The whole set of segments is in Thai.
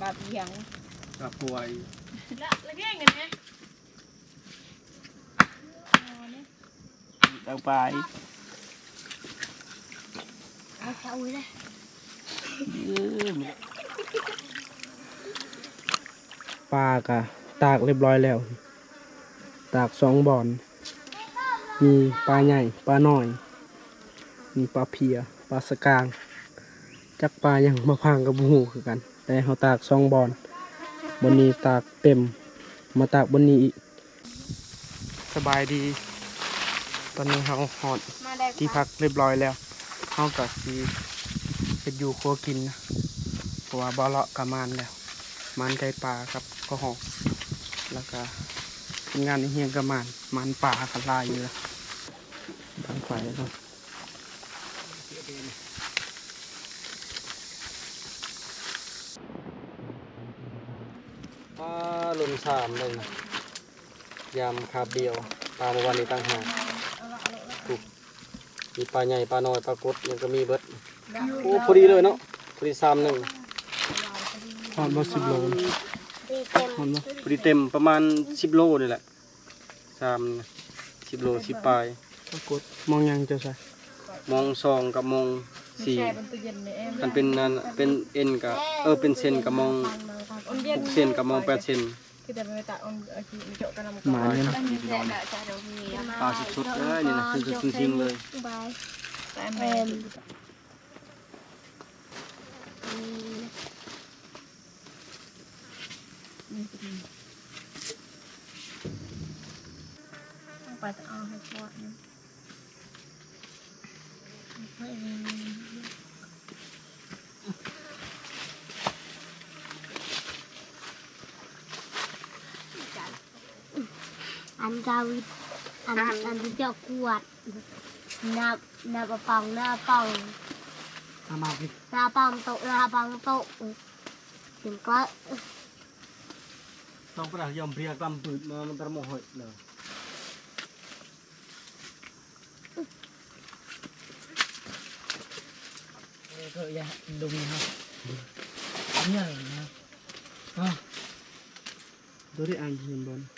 บาดเหียงกับป่วยละละแง่งกันไหมตั้งไปเอาเข้าเลยปลากะตากเรียบร้อยแล้ว ตากสองบ่อน มีปลาใหญ่ปลาน้อย มีปลาเพียปลาสกาง จักปลายังมาพังกับหูคือกัน แต่เขาตากสองบอนบนนี้ตากเต็ม มาตากบนนี้อีก สบายดี ตอนนี้เขาหอดที่พักเรียบร้อยแล้วเขาก็สีเฮ็ดอยู่ครัวกินนะเพราะว่าบ่เลาะกับมันแล้ว มันไก่ปลาครับก็หอกแล้วก็ทำงานในเฮียงกับมันมันป่ากันลายอยู่แล้วทางไฟเนา ปลาลุนสามเลยยำคาบเดียวปลาเมื่อวันนี้ตั้งหากมีปลาใหญ่ปลาน้อยปลากดมันก็มีเบิดโอ้พอดีเลยเนาะพอดีสามหนึ่งทอดมาสิบโลดีเต็มทอดมาพอดีเต็มประมาณสิบโลนี่แหละสามสิบโลสิบปลายปลากดมองยังจะใส่มองสองกับมองสี่แช่บนตู้เย็นเลยเอ็มมันเป็นนั่นเป็นเอ็นกับเออเป็นเซนกับมองอุ่น หเย็นกเซนกับมองแปดเซนคือแต่ไม่ตะอุ่นเออคือเจาะ กันหมาเนี่ยนะตั้งแต่ละจะเรามีปลาสุดๆเลยนี่นะสุดๆจริงๆเลยบายแต่แม่ต้องไปจะเอาให้พอดนะไม่มีอันดาวิดอันอันที่เจ้ากวดหน้าหน้าปะปองหน้าปองทำมาดิหน้าปองโตะหน้าปองโตะถึงก็ต้องประยอมเรียกตามปืนมามันตระโมหอยเลยก็อย่าดุมนะครับเนี่ยนะอะตัวที่ไอเย็นบอลบอลที่เป็นจุดเจ็บบอลเจ็ดบาทจ้าจะทำเดี๋ยว Kak, ini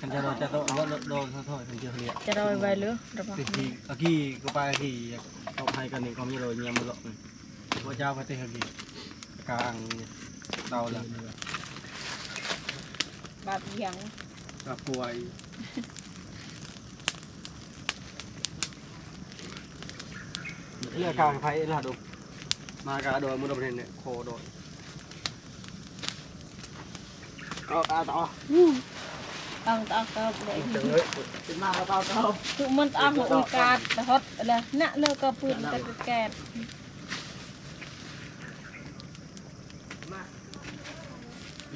คันจะรอจะต้องรอรอเท่าๆคันเจอเรียจะรอไว้หรือระวังติดที่อากี้ก็ไปที่อกให้กันนี่ก็มีรอยเงี้ยมันหลอกนี่พระเจ้าพระเทพดีกลางเราเลยบาบยังบาบป่วยเลือกกลางไฟล่ะดูมากระโดดมุดประเด็นเนี่ยโคโดดก็อาต่อะไรน่ะเลิกก็ปืนแต่แกด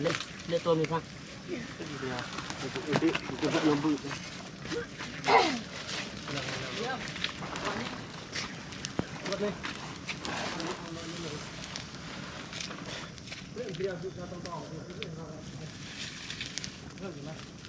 เล็กเล็กตัวมีพัก itu itu buat lembut จับเกาะเลยเอาไปแล้วนี่เอาแต่ตะมังดิเอาพี่กี่เบีย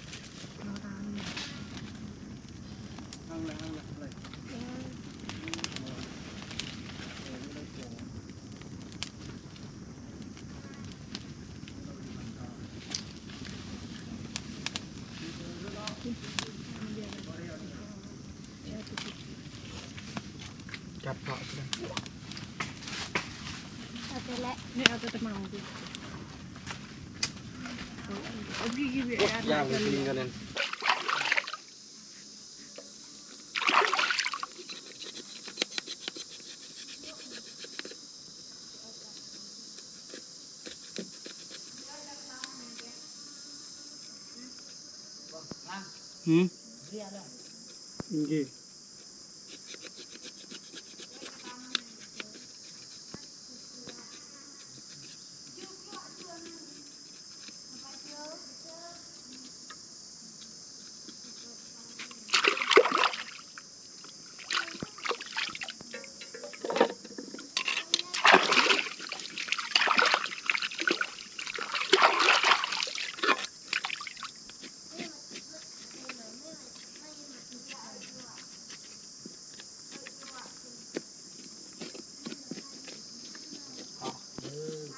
ย่างกินกันเลยหื มยี่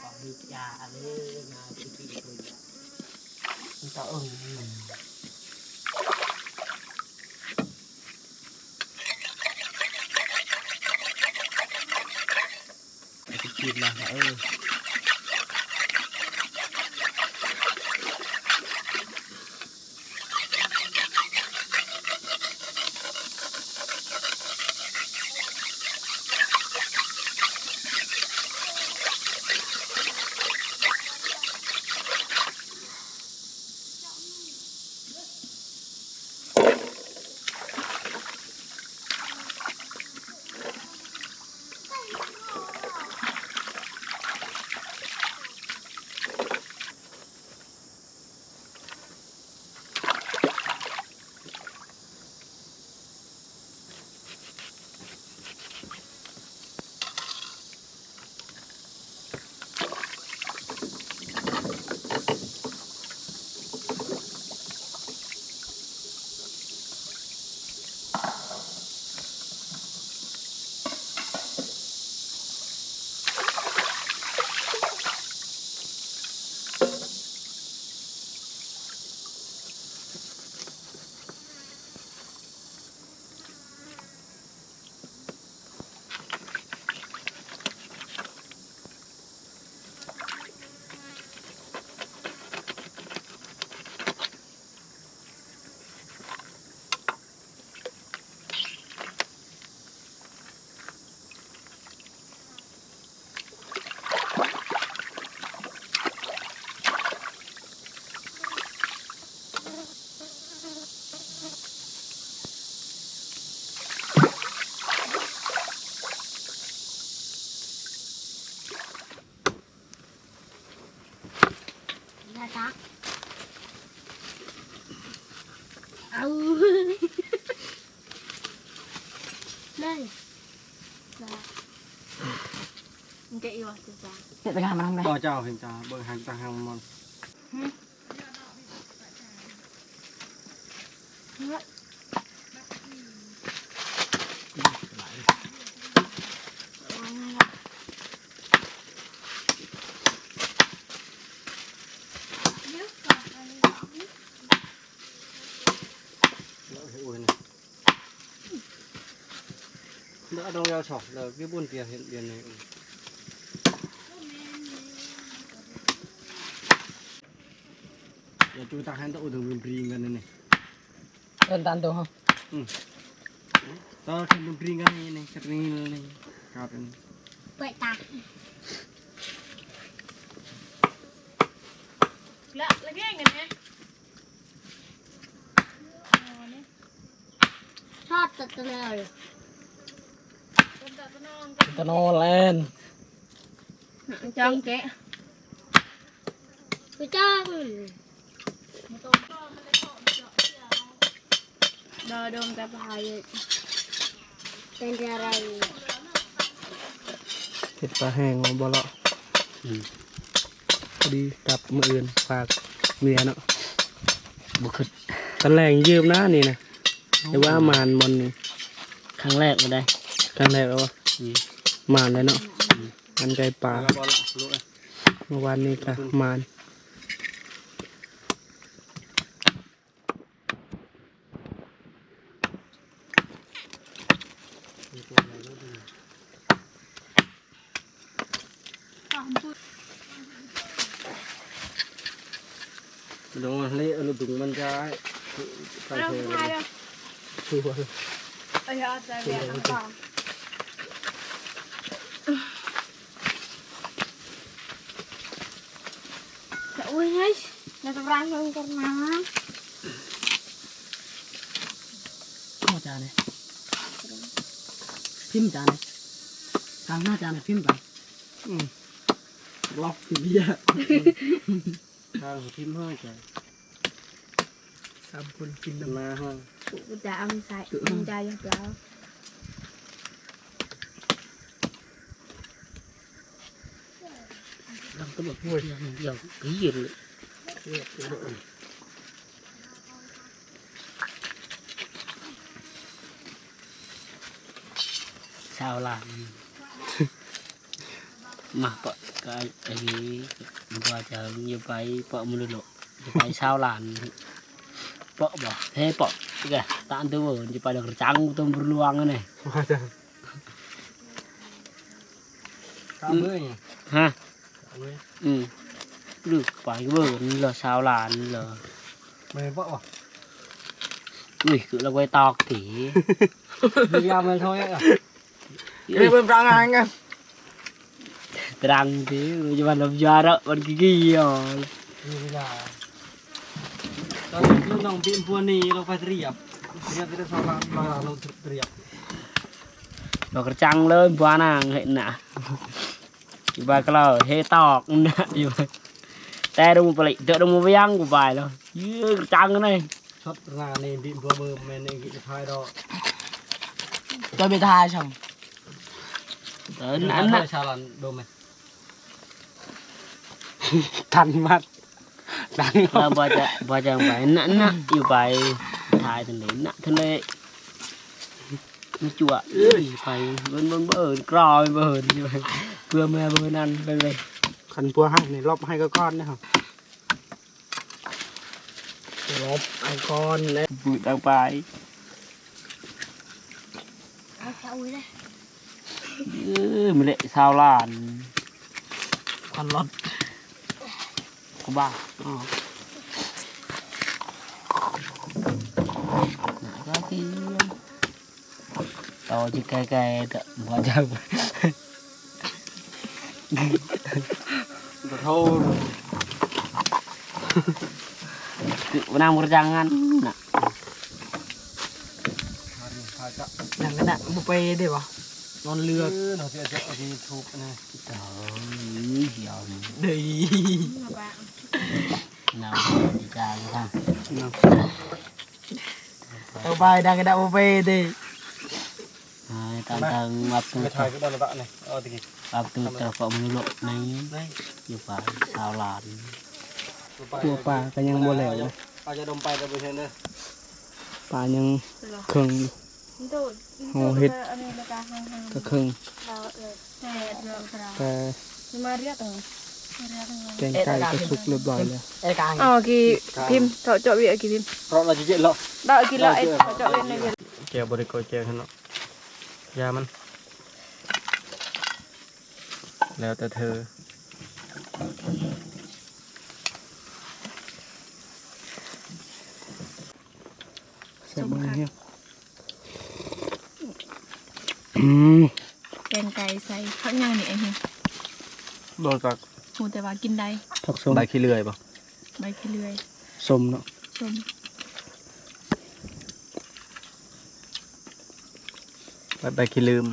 ก่อนมียาอะไรมาที่ที่คุย มันจะเอิงไอ้ที่กินมาเออ อีวะจ้าเสร็จไปงานมาทำไงบ่เจ้าเห็นจ้าเบิ่งหันตาหางมัน chúng ta hãy đậu đường mình riêng gần này này. เดินตามตัวเขา Tao thêm đường riêng gần này này, cái riêng này. Cạp này. เปิดตาละละแง่งกันไหมชอบตั ดตัวเลยต้นตะต้นน้องตะโนแลนด์จังแกะไปจ้องดอดมกับพายเป็นอะไรเห็ดปลาแห้งของบ่เลาะพอดีกลับมืออื่นฝากเมียเนาะบุคือตอนแรกยืมนะนี่นะแต่ว่ามานมันนี่ครั้งแรกมาได้ครั้งแรกแล้ววะมานเลยเนาะมันไก่ปลาเมื่อวานนี้ก็มานดงเละลุดุงมันจะ ใส่เราเทพายแล้วคือว่าเอ้ยเอาใจแบกน้ำเปล่าจะอุ้ยเฮ้ยเราจะรังลงกันนะข้าวจานเนี่ยพิมพ์จานเนี่ยทางหน้าจานเนี่ยพิมพ์ไปล็อกสิเบี้ยทางทิมห้อยใจสามคนกินมาห้องกูจะเอาใส่มึงใจยังเปล่าเราก็บอกว่าอย่างเดียวผีเย็นเลยชาวลาวมาเปาะก็ไอ้นี้ว่าจะอยู่ไปเปาะมือหลกจะไปชาวลาน เปาะบ่เฮ้เปาะแกตานตัวจะไปดอกจังตัว beruang นี่ว่าจะกล้าเบื่อเนี่ยฮะกล้าเบื่ออืมลูกไปเบิ่นเหรอชาวลานเหรอไม่เปาะวะอุ้ยคือเราไปตอกถีพยายามมันเท่าไหร่อะเฮ้ยเป็นปรางานไง terang tu cuma dalam jarak pada gigi ya มีเวลาตอนลูกน้องปีนพวนี้เราไปเรียบเรียบไปได้สองครั้งมาเราเรียบ lo kercang le buanang hek nak Iba kalau he tok nak iba แต่ดงปลิเดดงเวียงกูไปแล้วยื้อจังนี่ช็อตงานนี่ปีนพวเบอร์แมนเองกิจทายดอกจะไปทายช่างเออนั่นน่ะชาลันโดมไหมทันมัด ดังเราบ่จะบ่จะไปนั่นน่ะอยู่ไปถ่ายทางไหนน่ะทางไหนมันจั่วเอ้ยไปเบิ่นเบิ่นเบิ่นกรอยเบิ่นอยู่ไปเพื่อแม่เบิ่นนั่นไปเลยขันปัวให้ในรอบให้ก็ก้อนนะครับรอบไอคอนเลยพูดออกไปเอาแค่อุ้ยเลยเออมันเละชาวลานควันรถ กูบ้าอ๋อไหนก็ที่ต่อจะแก่ๆแต่บ่จะขอโทษคือวันนั้น kerjangan nak หนังกันอะบุไปได้ปะนอนเรือเออเราจะจะเอาที่ทุบนะ trời giàu เดี๋ยว nào đi ra cái thằng เอาไปดังกันอะบุไปดิ hai tan tan ngập ไม่ tu ถ่ายก็ได้ละเนี่ยเอาตะกี้ ngập tu telepon mulu này นี่ như phải sao làm ตัวปลาก็ยังโบแหลวเลยปลาจะดมไปแต่ไม่ใช่เนอะปลายังเครื่องอยู่ตูดโอ้เฮ็ดอันนี้ราคาห้างก็เครื่องเราเออๆแต่เดี๋ยวเรา แต่มาเรียกเออมาเรียกเออแกงไก่ก็สุกเรียบร้อยแล้วไอ้กลางอ๋อกี่พิมพ์เจาะเจาะวีกี่พิมพ์เพราะเราจะเจ็ดแล้วได้กี่ละไอ้เจาะเล่นในเวียเจียวบริโภคเจียวขนาดยามัน แล้วแต่เธอ แซ่บมากเนี่ยอืมแกงไก่ใส่ข้างย่างนี่ไอ้เหี้ยโดนจาก หูแต่ว่ากินได้ผักส้มใบขี้เลื่อยป่ะใบขี้เลื่อยส้มเนาะชมใบใบขี้ลืม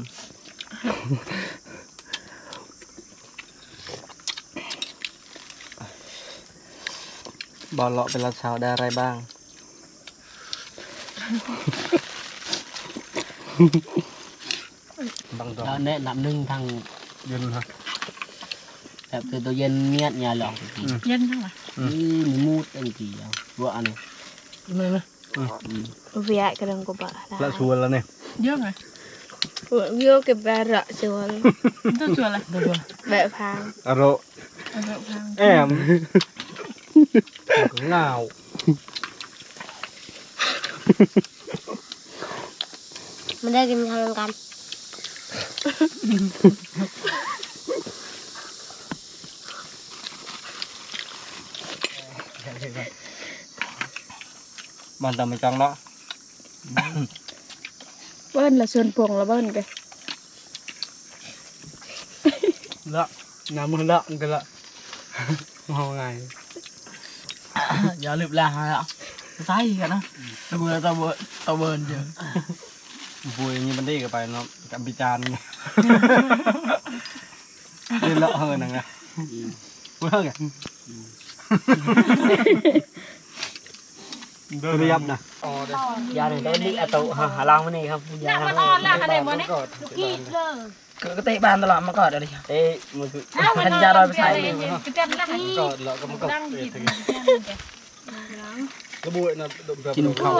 บอลเลาะเป็นราชาวได้อะไรบ้าง บางดอก đó nè nằm nưng thằng ยืนฮะ đẹp từ tôi dân miết nhà lỏng thì เย็นเท่าไหร่ Ừ. đi mút anh chị vợ này ไม่ไม่เวียกระดังกบะละชวนแล้วเนี่ยเยอะไงวิวเก็บแบบระชวนต้องชวนอะไรเดี๋ยวแบบพังอโรเออพังแอมเงามันได้กินทางกัน มันตำไม่จังเนาะเบิ้ลละชวนพวงละเบิ้ลกันละน้ำมันละมันกันละเอาไงอย่าลืมลาแล้วใส่กันนะตะเบิร์ตะเบิร์ตะเบิร์เยอะบุยนี่มันได้กับไปเนาะกับบิจารไงเล่นละเฮอนังไงเมื่อไง เรียบนะ gia đình tôi đi à tụ hà long này không น่ะ gia มันอ่อนละอะไรบ่เนี่ยกีดเลยก็เตะบานตลอดมาก่อนเลย ê mà cứ อ้าวมันอ่อนละเย็นๆกระจันละให้ก็แล้วก็มันก็นั่งหยิบกระบุยนะกินข้าว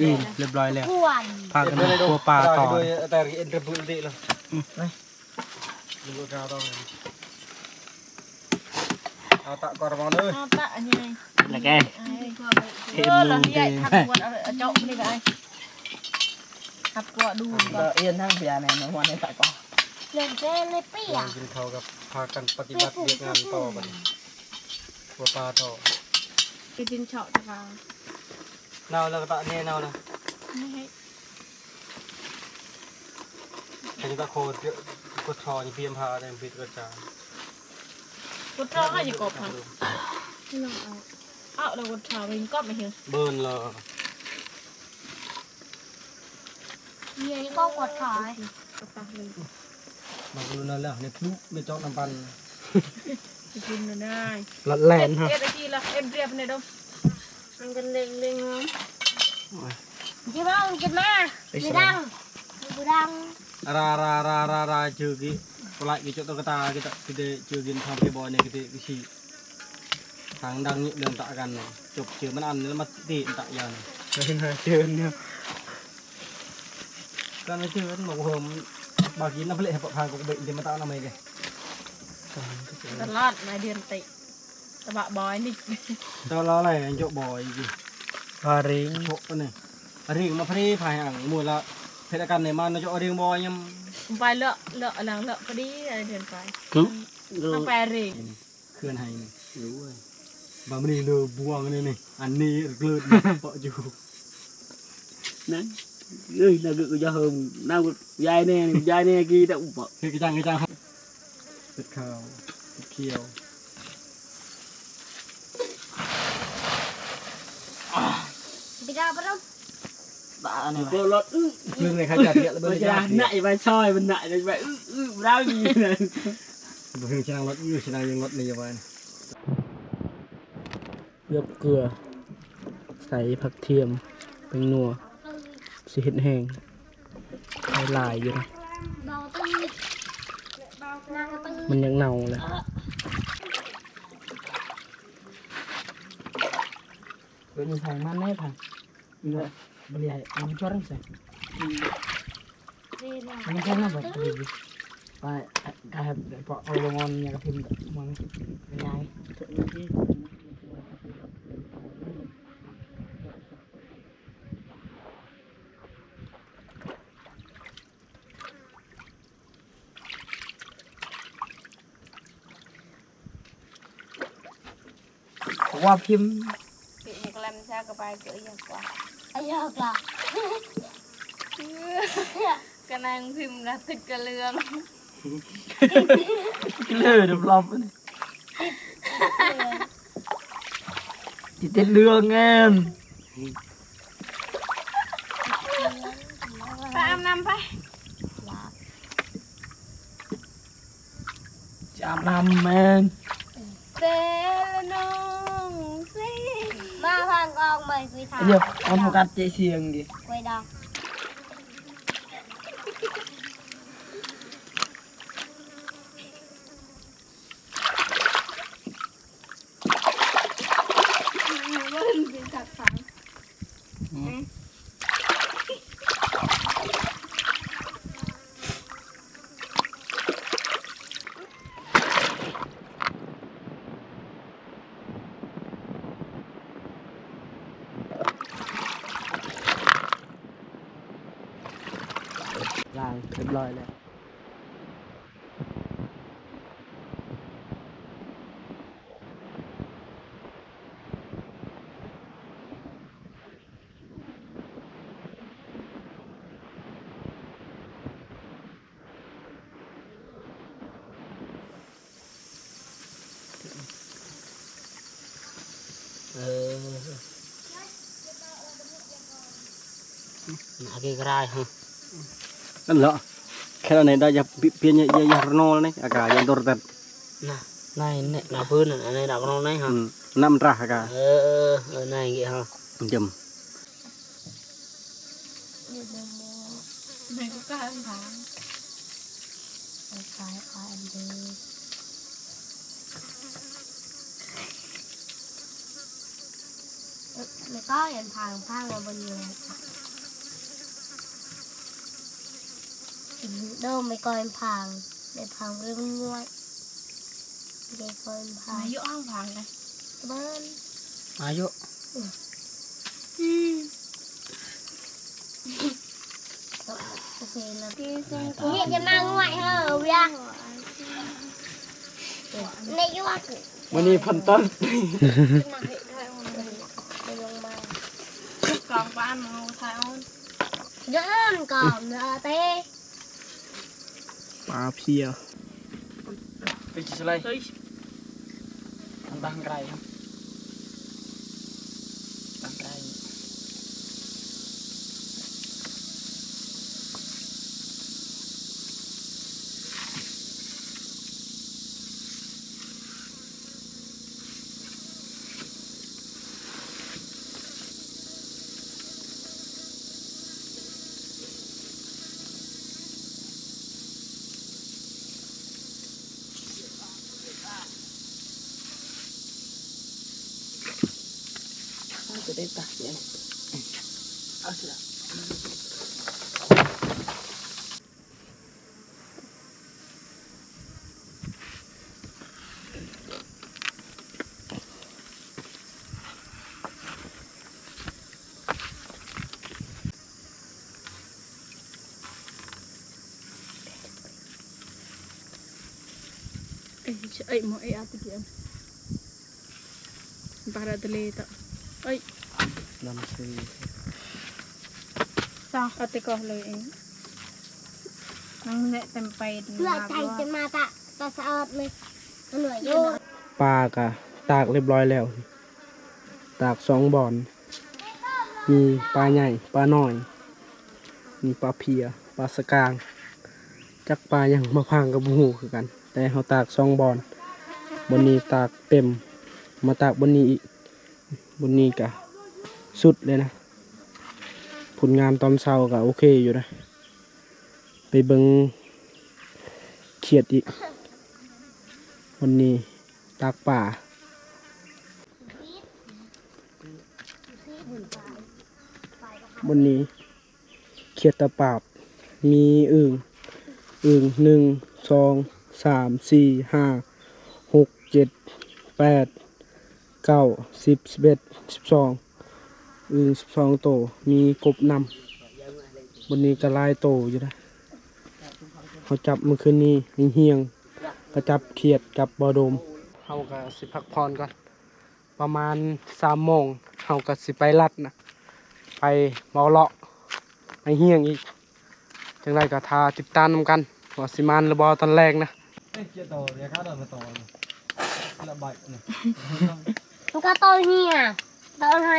อืมเรียบร้อยแล้วกวนพากันมาครัวปลาต่อแต่เอ็นเตอร์พูดดีเลยดูกาวต้องเอาตะกอร์มอนเลยเอาตะอันนี้ไง là cái ไอ้เออเหรอที่ใหญ่ทับกวดเอาเอาเจาะนี่ไปทับกวดดูก่อน yên thằng bìa này nó hoàn tại có เล่นเล่นเลยเปี้ยกินข้าวกับพากันปฏิบัติเรียกงานต่อบัดนี้ตัวปลาต่อไปจินเฉาะตะกาเนาแล้วก็ตะเนี่ยเนานะไม่ให้อันนี้ตะโคตรกดชอนี่เพียมพาได้ผิดกระจายกดเท้าให้จะกบค่ะให้ลองเอา เอาเรากดเท้าไปก็ไม่เห็นเบิร์นเลยเมียนี่ก็กดถอยกดตาเลยมาดูนั่นแล้วในพลุในจอกน้ำปันจะกินมันได้ลัดแลเอ็นดฮะเอ็ดทีละเอ็ดเรียบเนี่ยดมมันกันเล็งเล็งเนาะจิ thằng đang nhịn đường tạ gần này chụp chưa mất ăn nữa mất tiền tạ giờ này chưa nữa con nó chưa một hôm bà kín nó phải lệ hợp hàng của bệnh thì mà tao làm mày kìa ตลอดนายเดือนติตะบะบอยนี่ tao lo này anh chỗ boy gì Hoa riêng chỗ này riêng mà phải phải hàng mùa là thế là cần này mà nó chỗ riêng boy nhưng ไปเลอะเลอะหลังเลอะพอดีอะไรเดือนไป Cứ ต้องแปรเร่งเคลื่อนให้นี่ Đúng rồi บางนี่เลยบวงนี่นี่อันนี้เกลือเปาะอยู่ Đấy Ui, là gự cho hồng Nào dài nè, dài nè kia đã ụp เฮ้ยกระจังกระจังครับเป็ดขาวเป็ดเขียวไม่ได้ปะน้อง tạ này Cô lọt ư เรื่องในข้าจัดเยอะเลยเบอ Bây ร์ช giờ นะ nại vai soi, bên nại vai vai ư ư Đau gì này เบอร์ชนะรถอยู่ชนะยังรถนี่ยังไง เลือเกลือ ใส่ผักเทียมเป็นนัวสีเห็ดแห้งลายอยู่นะมันยังเน่าเลยเดี๋ยวใส่มันได้ผ่าเดี๋ยบริหารอันจอร์ใส่มันใช่น่าแบบไปกายแบบพอเอาลงงอนเนี่ยกัพิมพ์มันยังไง ระนางพิมพ์ละตึกกระเลือง cái lơ được lòng này chỉ tên lương em ไปอาบน้ำไป chạm năm em เซลน้องซี มาพั งกองใหม่คุยทาง Bây giờ con một cắt chạy xiềng kìa คุยดอง ล้างเรียบร้อยแล้ว Ờ Nạ cái rai hả นั่นเหรอแค่นั้นได้จะเปลี่ย นยังยังรนอลนี่อแต่ Nè Này nè Nà phương nè Này đọc nó này hả น้ำรักอากาศ Ờ ờ Ờ này vậy hả จำแม่ก็กล้าถามไปขายขายอันเดียเอ้ยนพังพังมาบนเรือกินเดิมไม่ก่อนพังเดียวพังเรื่องง่วยเด็นพาอายุอ้างวางเลยเบิ้ลอายุโอเคแล้วนี่จะมาง่วยเหรอ เวียในยุควันนี้พันต้นไปลงมากลางบ้านเอาทายเอาเดินก่อนเប៉ាភៀទៅឆ្លៃទៅតាមក្រៃហ្នឹង จะได้ตักเนี่ยเอาสิล ลำซีซาอาติกอเลยเองนั่งเละเต็มไปเพื่อใจจะมาตะตะสะอาดเลยหน่วยโยปลากะตากเรียบร้อยแล้ว ตากสองบอนมีปลาใหญ่ปลาน้อย มีปลาเพียปลาสกาง จักปลาอย่างมาพังกับหูคือกัน แต่เขาตากสองบอนบนนี้ตากเต็ม มาตากบนนี้อีกบนนี้กะ สุดเลยนะ ผลงานตอนเช้าก็โอเคอยู่นะ ไปเบิงเขียดอีก วันนี้ตากป่าบนนี้เขียดตะปาบ มีอึ่งอึ่งหนึ่งสองสามสี่ห้าหกเจ็ดแปดเก้าสิบสิบเอ็ดสิบสอง อึ่งสิบสองโตวมีกบนำบนนี้กระลายโตอยู่นะเขาจับเมื่อคืนนี้เฮียงๆก็จับเขียดจับบอดมเขาก็สิพักผ่อนก่อน ประมาณสามโมงเขาก็สิไปรัดนะไปเมาเลาะไปเฮียงอีกจังไรก็ทาติดตามนำกันว่าสิมานหรือบอตอนแรกนะเอ้ยเจ้าโตเรียกข้าเดินมาโตละใบเนี่ยมันก็โตเฮียโตให้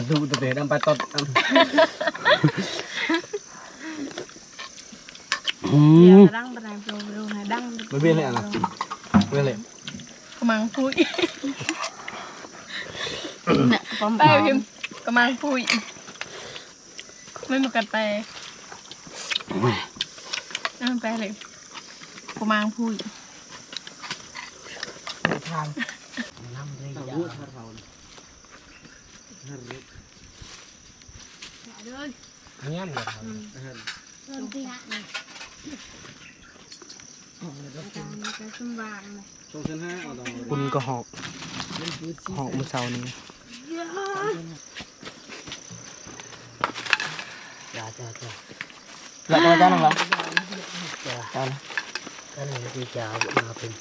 ยจะแม่งคิดป่ะอะไรจัดมามาเริ่มามมาทำกันกินส้มมาเด้อส้มหมักมันม่วงจะแมงเหมาะเนี่ยจ้าอืเฮ้ยมแล้วนี่อาชายกันมันเบิดเบิดโอยเลยเบิดแล้วตะไรเรียวมันตะไรเรอเรื่องดังดูมาโปรฮะเดี๋ยวได้นั่งดิถัดดูตัวเตะดังไปตดอืเดี๋ยวมดังไปไหนโปรโปรไหนดังไม่เบี้ยเลยอะนะไม่เลยกำลังพูดน่ะปอมไปพิมกำลังพูดไม่มากัดไปนั่นไปเลยกำลังพูดน้ำเลยยาเรา เดิน เงี้ยเลยเริ่มที่ละนี่จะสบายเลยช่วงเส้นห้าเอาตรงคุณก็หอกหอกเมื่อเช้านี้จ้าจ้าจ้าแล้วก็จ้าหนังเหรอจ้าจ้านะจ้าหนังที่จ้ามาเป็น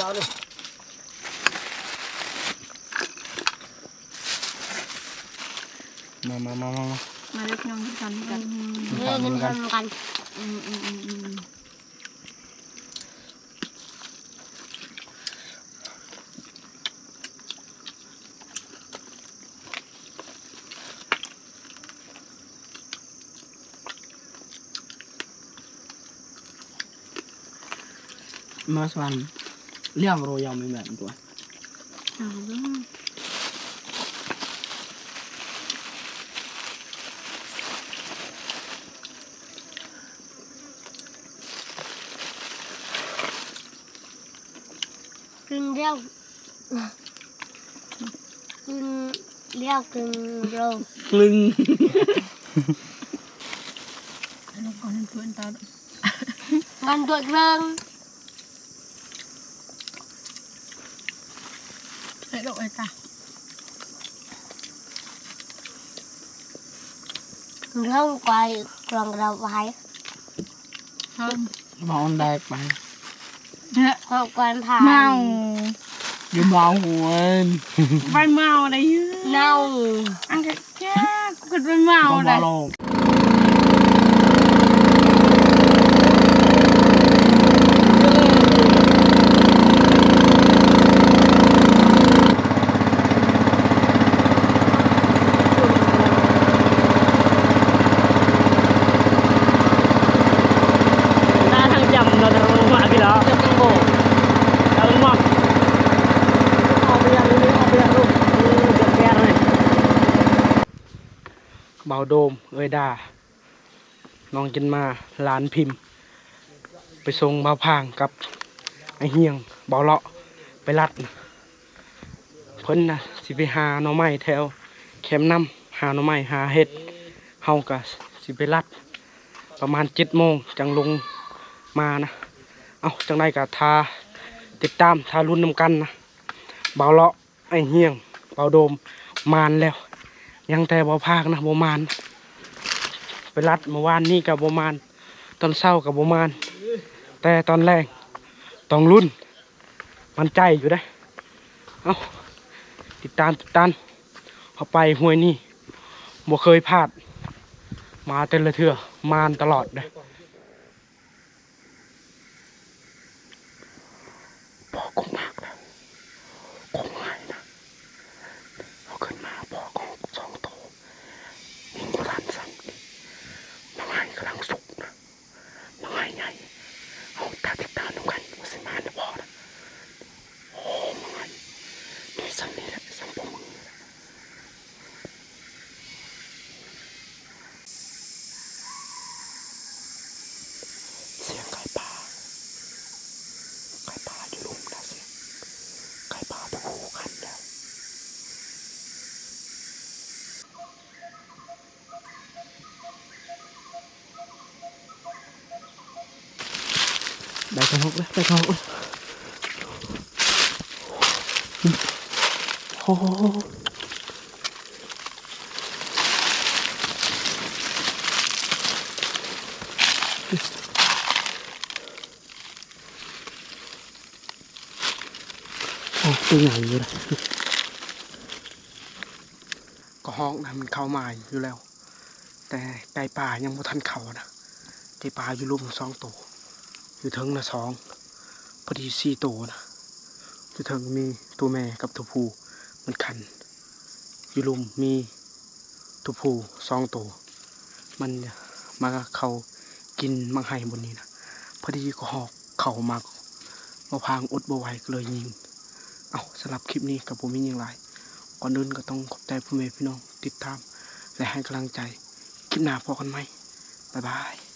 ยาวเลยมามามามามาเล็กน้อยกันกันเล่นกันกันอืมอืมอืมอืมมาสวัสดี เรื่องโรยาวไม่แบบตัวเอาเด้อกึ่งเรียวกึ่งเรียวกึ่งโร กลึง ลงก่อนให้เพื่อนตา กันตัวเริง ให้ดอกไอ้ตา เรื่องไปกลองเราไว้เฮิมมองแดกไปเนี่ยห้องกวนผ่านเมาอย่าเมาหัวไปเมาอะไรเยอะเน่าอันก็แค่กูก็ไปเมาต้องเล มาย ลง หน้าทางจำเราจะลงมากี่แล้วจะต้องโบจะลงมาออกไปยังนี้ออกไปยังลูกเดือดแก่เลย เบา โดม เอ้ยดา น้องจินมาหลานพิมพ์ ไปส่งเบาพางกับไอเฮียงเบาเลาะไปรัด เพิ่นนะสิไปหาหน่อไม้แถวแคมน้ำหาหน่อไม้หาเห็ดเฮาก็สิไปรัด ประมาณเจ็ดโมงจังลงมานะ เอาจังได้กับทาติดตามทารุ่นนำกันนะเบาเลาะไอเฮียงเบาโดมมานแล้ว ยังแต่บ่ภาคนะบ่มาน ไปรัดเมื่อวานนี่กับบ่มาน ตอนเศร้ากับบ่มาน แต่ตอนแรกต้องรุ่น มันใจอยู่ได้เอาติดตามติดตามเขาไปห้วยนี่บ่เคยพลาด มาแต่ละเถื่อมานตลอดเลยพอคงมากแล้วคงหายนะเอาขึ้นมาพอของสองโตวยิงกระลานซ้ำนี่มังไห้กำลังสุกนะมังไห้ใหญ่เอาตาติดตามดูกันว่าสิมาเนี่ยพอนะโอ้มังไห้นี่ซ้ำนี่แหละซ้ำปมือนี่แหละเสียงไก่ป่าไก่ป่าอยู่ลุ่มนะเสียงไก่ป่าตัวคู่กันแล้ว ได้กระหก แล้วได้กระหกแล้วโอ้โหอ้ตัวใหญ่อยู่เลยก็ห้องนะมันเข้ามาอยู่แล้ว แต่ไก่ป่ายังไม่ทันเข่านะไก่ป่าอยู่รุมสองตัวอยู่เทิงนะสอง อดีสี่ตัวนะอยู่ทิงมีตัวแม่กับตัวผู้มันคัน อยู่ลุมมีตัวผู้สองตัว มันมาเขากินมังไห้บนนี้นะพอดีก็หอกเข่ามามาพางอดบไหวก็เลยยิง เอาสำหรับคลิปนี้กับผมมียิงไรก่อนอื่นก็ต้องขอบใจพ่อแม่พี่น้องติดตาม และให้กำลังใจ คลิปหน้าพอกันไหมบ๊ายบาย